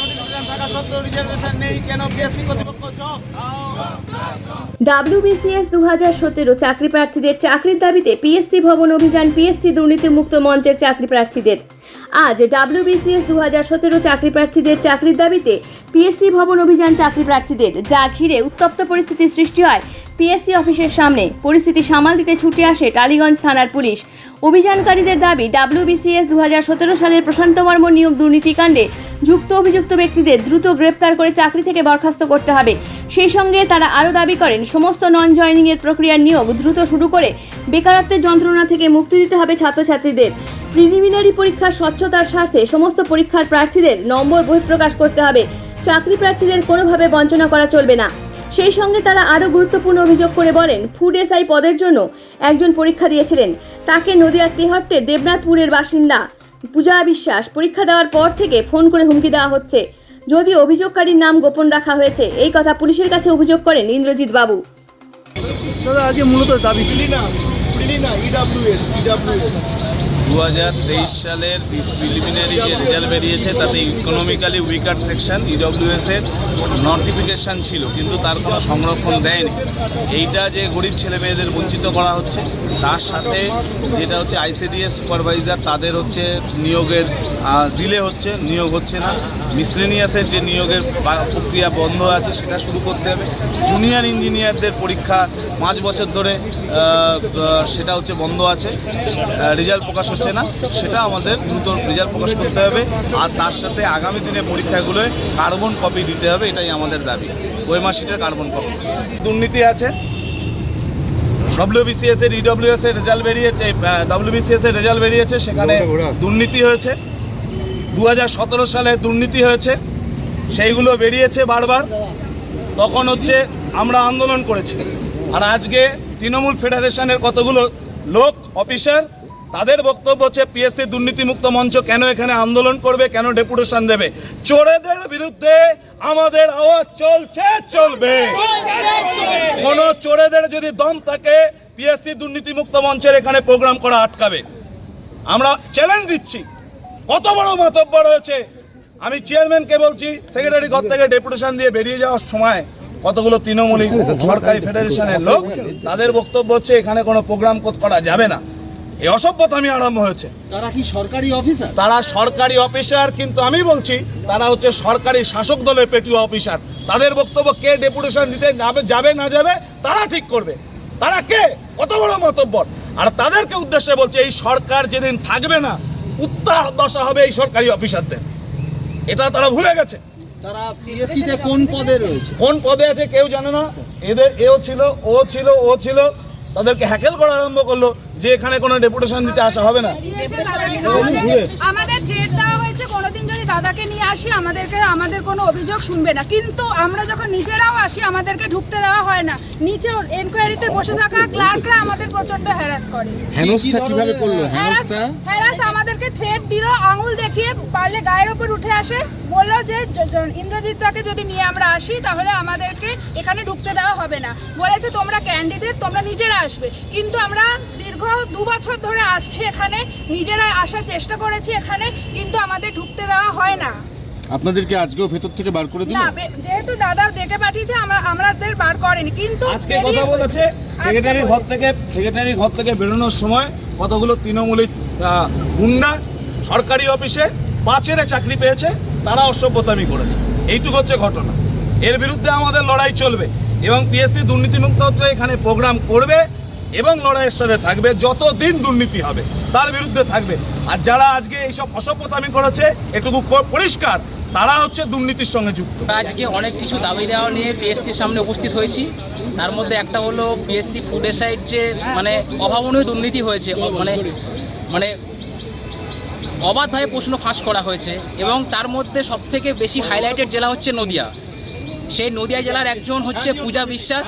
Notification থাকা WBCS দু হাজার সতেরো চাকরি প্রার্থীদের চাকরির দাবিতে পিএসসি ভবন অভিযান পিএসসি দুর্নীতিমুক্ত মঞ্চের চাকরি প্রার্থীদের। আজ ডাব্লিউবিসিএস দু হাজার সতেরো চাকরি প্রার্থীদের চাকরির দাবিতে পিএসসি ভবন অভিযান চাকরি প্রার্থীদের যা ঘিরে উত্তপ্ত পরিস্থিতির সৃষ্টি হয় পিএসসি অফিসের সামনে। পরিস্থিতি সামাল দিতে ছুটে আসে টালিগঞ্জ থানার পুলিশ। অভিযানকারীদের দাবি ডাব্লিউবিসিএস দু হাজার সতেরো সালের প্রশান্ত বর্ম নিয়োগ দুর্নীতিকাণ্ডে যুক্ত অভিযুক্ত ব্যক্তিদের দ্রুত গ্রেপ্তার করে চাকরি থেকে বরখাস্ত করতে হবে। সেই সঙ্গে তারা আরও দাবি করেন, সমস্ত নন জয়নিংয়ের প্রক্রিয়ার নিয়োগ দ্রুত শুরু করে বেকারত্বের যন্ত্রণা থেকে মুক্তি দিতে হবে ছাত্রছাত্রীদের। প্রিলিমিনারি পরীক্ষার স্বচ্ছতার স্বার্থে সমস্ত পরীক্ষার প্রার্থীদের নম্বর বহিঃপ্রকাশ করতে হবে। চাকরি প্রার্থীদের কোনোভাবে বঞ্চনা করা চলবে না। সেই সঙ্গে তারা আরও গুরুত্বপূর্ণ অভিযোগ করে বলেন ফুড এসআই পদের জন্য একজন পরীক্ষা দিয়েছিলেন। তাকে নদিয়ার তেহট্টের দেবনাথপুরের বাসিন্দা পূজা বিশ্বাস পরীক্ষা দেওয়ার পর থেকে ফোন করে হুমকি দেওয়া হচ্ছে। যদি অভিযোগকারীর নাম গোপন রাখা হয়েছে এই কথা পুলিশের কাছে অভিযোগ করেন ইন্দ্রজিৎ বাবু। দাদা আজকে মূলত দাবি। না ইডাব্লিউএস ইডাব্লিউএস দু হাজার তেইশ সালের প্রিলিমিনারি যে রেজাল্ট বেরিয়েছে, তাতে ইকোনমিক্যালি উইকার সেকশন ইডব্লিউএস এর নোটিফিকেশান ছিল, কিন্তু তার কোনো সংরক্ষণ দেয়নি। এইটা যে গরিব ছেলে মেয়েদের বঞ্চিত করা হচ্ছে, তার সাথে যেটা হচ্ছে আইসিডিএস সুপারভাইজার তাদের হচ্ছে নিয়োগের ডিলে হচ্ছে, নিয়োগ হচ্ছে না। মিসলেনিয়াসের যে নিয়োগের প্রক্রিয়া বন্ধ আছে, সেটা শুরু করতে হবে। জুনিয়র ইঞ্জিনিয়ারদের পরীক্ষা পাঁচ বছর ধরে সেটা হচ্ছে বন্ধ আছে। রেজাল্ট প্রকাশ হচ্ছে না। সেটা আমাদের নতুন রেজাল্ট প্রকাশ করতে হবে। আর তার সাথে আগামী দিনে পরীক্ষাগুলোয় কার্বন কপি দিতে হবে এটাই আমাদের দাবি। ওয়েমার শিটের কার্বন কপি। দুর্নীতি আছে। ডব্লিউবিসিএস এর ইডব্লিউএস এর রেজাল্ট বেরিয়েছে ডব্লিউবিসিএস এর রেজাল্ট বেরিয়েছে সেখানে দুর্নীতি হয়েছে। দু হাজার সতেরো সালে দুর্নীতি হয়েছে। সেইগুলো বেরিয়েছে বারবার। তখন হচ্ছে আমরা আন্দোলন করেছি। আর আজকে তৃণমূল ফেডারেশনের কতগুলো লোক, অফিসার, তাদের বক্তব্য হচ্ছে পিএসসি দুর্নীতিমুক্ত মঞ্চ কেন এখানে আন্দোলন করবে, কেন ডেপুটেশন দেবে? চোরেদের বিরুদ্ধে আমাদের আওয়াজ চলছে, চলবে। কোন চোরেদের যদি দম থাকে, পিএসসি দুর্নীতিমুক্ত মঞ্চের এখানে প্রোগ্রাম করা আটকাবে। আমরা চ্যালেঞ্জ দিচ্ছি। কত বড় মাতব্বর রয়েছে আমি চেয়ারম্যানকে বলছি সেক্রেটারি ঘর থেকে ডেপুটেশন দিয়ে বেরিয়ে যাওয়ার সময় কতগুলো তৃণমূলী সরকারি ফেডারেশনের লোক তাদের বক্তব্য হচ্ছে এখানে কোনো প্রোগ্রাম করা যাবে না। এই অসভ্যতামি আরম্ভ হয়েছে। তারা কি সরকারি অফিসার? তারা সরকারি অফিসার কিন্তু আমি বলছি তারা হচ্ছে সরকারি শাসক দলের পেটিও অফিসার। তাদের বক্তব্য কে ডেপুটেশন দিতে যাবে- যাবে না যাবে তারা ঠিক করবে। তারা কে? কত বড় মতব্বর। আর তাদেরকে উদ্দেশ্যে বলছে এই সরকার যেদিন থাকবে না উত্তাল দশা হবে এই সরকারি অফিসারদের। এটা তারা ভুলে গেছে। তারা পিএসসি কোন পদে রয়েছে? কোন পদে আছে কেউ জানে না। এদের এও ছিল ও ছিল ও ছিল। তাদেরকে হ্যাকেল করা আরম্ভ করল যে এখানে কোনো ডেপুটেশন দিতে আসা হবে না। আমাদের- আমাদের থ্রেট দেওয়া হয়েছে কোনোদিন যদি দাদাকে নিয়ে আসি আমাদেরকে আমাদের কোনো অভিযোগ শুনবে না। কিন্তু আমরা যখন নিজেরাও আসি আমাদেরকে ঢুকতে দেওয়া হয় না। নিচে এনকোয়ারিতে বসে থাকা ক্লার্করা আমাদের প্রচণ্ড হ্যারাস করে। হেনস্থা কীভাবে করল? হেনস্থা? হ্যারাস আমাদেরকে থ্রেট দিল আঙুল দেখিয়ে পারলে গায়ের ওপর উঠে আসে। বলল যে ইন্দ্রজিৎদাকে যদি নিয়ে আমরা আসি তাহলে আমাদেরকে এখানে ঢুকতে দেওয়া হবে না। বলেছে তোমরা ক্যান্ডিডেট তোমরা নিজেরা আসবে। কিন্তু আমরা দীর্ঘ দু বছর ধরে আসছি এখানে নিজেরা আসার চেষ্টা করেছি এখানে কিন্তু আমাদের ঢুকতে দেওয়া হয় না। আপনাদেরকে আজকেও ভেতর থেকে বার করে দিল? না যেহেতু দাদা ডেকে পাঠিয়েছে আমরা আমাদের বার করেনি কিন্তু আজকে কথা বলেছে সেক্রেটারি ঘর থেকে সেক্রেটারি ঘর থেকে বেরোনোর সময় কতগুলো তৃণমূলী আহ, গুন্ডা সরকারি অফিসে পাঁচেরে চাকরি পেয়েছে, তারা অসভ্যতামি করেছে। এইটুকু হচ্ছে ঘটনা। এর বিরুদ্ধে আমাদের লড়াই চলবে এবং পিএসসি দুর্নীতিমুক্ত হচ্ছে, এখানে প্রোগ্রাম করবে এবং লড়াইয়ের সাথে থাকবে, যতদিন দুর্নীতি হবে, তার বিরুদ্ধে থাকবে। আর যারা আজকে এইসব অসভ্যতামি করেছে, এটুকু পরিষ্কার, তারা হচ্ছে দুর্নীতির সঙ্গে যুক্ত। আজকে অনেক কিছু দাবি দেওয়া নিয়ে পিএসসির সামনে উপস্থিত হয়েছি। তার মধ্যে একটা হলো পিএসসি ফুড সাইড যে মানে অভাবনীয় দুর্নীতি হয়েছে মানে মানে অবাধভাবে প্রশ্ন ফাঁস করা হয়েছে এবং তার মধ্যে সবথেকে বেশি হাইলাইটেড জেলা হচ্ছে নদিয়া। সেই নদিয়া জেলার একজন হচ্ছে পূজা বিশ্বাস।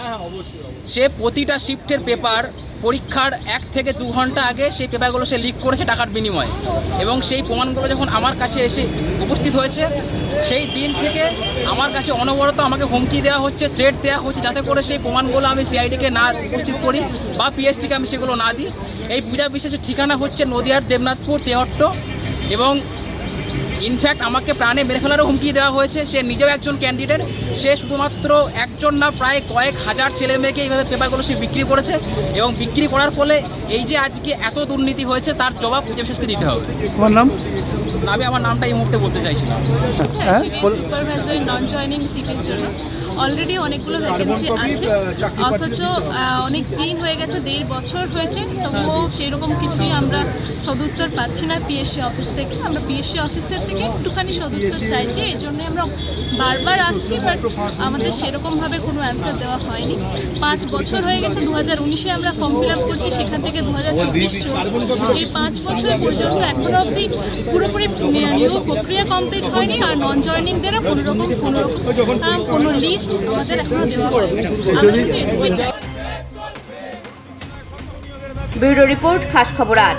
সে প্রতিটা শিফটের পেপার পরীক্ষার এক থেকে দু ঘণ্টা আগে সেই পেপারগুলো সে লিক করেছে টাকার বিনিময়ে। এবং সেই প্রমাণগুলো যখন আমার কাছে এসে উপস্থিত হয়েছে সেই দিন থেকে আমার কাছে অনবরত আমাকে হুমকি দেওয়া হচ্ছে থ্রেট দেওয়া হচ্ছে যাতে করে সেই প্রমাণগুলো আমি সিআইডিকে না উপস্থিত করি বা পিএসসিকে আমি সেগুলো না দিই। এই পূজা বিশ্বাসের ঠিকানা হচ্ছে নদিয়ার দেবনাথপুর তেহট্ট এবং ইনফ্যাক্ট আমাকে প্রাণে মেরে ফেলারও হুমকি দেওয়া হয়েছে। সে নিজেও একজন ক্যান্ডিডেট। সে শুধুমাত্র একজন না প্রায় কয়েক হাজার ছেলে মেয়েকে এইভাবে পেপারগুলো সে বিক্রি করেছে এবং বিক্রি করার ফলে এই যে আজকে এত দুর্নীতি হয়েছে তার জবাব পূজা বিশ্বাসকে দিতে হবে। তোমার নাম? আমি আমার নামটা এই মুহূর্তে বলতে চাইছিলাম। সুপারভাইজার নন জয়নিং সিটের জন্য। অলরেডি অনেকগুলো ভ্যাকেন্সি আছে। অথচ অনেক দিন হয়ে গেছে দেড় বছর হয়েছে তবুও সেরকম কিছুই আমরা সদুত্তর পাচ্ছি না পিএসসি অফিস থেকে। আমরা পিএসসি অফিসের থেকে একটুখানি সদুত্তর চাইছি এই জন্য আমরা বারবার আসছি বাট আমাদের সেরকমভাবে কোনো অ্যান্সার দেওয়া হয়নি। পাঁচ বছর হয়ে গেছে দু হাজার উনিশে আমরা ফর্ম ফিল আপ করছি সেখান থেকে দু হাজার চব্বিশ চলছে। এই পাঁচ বছর পর্যন্ত এখনও অবধি পুরোপুরি নিয়োগ প্রক্রিয়া কমপ্লিট হয়নি আর নন জয়নিংদেরও কোনো রকম কোনো রকম কোনো লিস্ট আমাদের এখনও দেওয়া হয়নি। ব্যুরো রিপোর্ট খাস খবর আট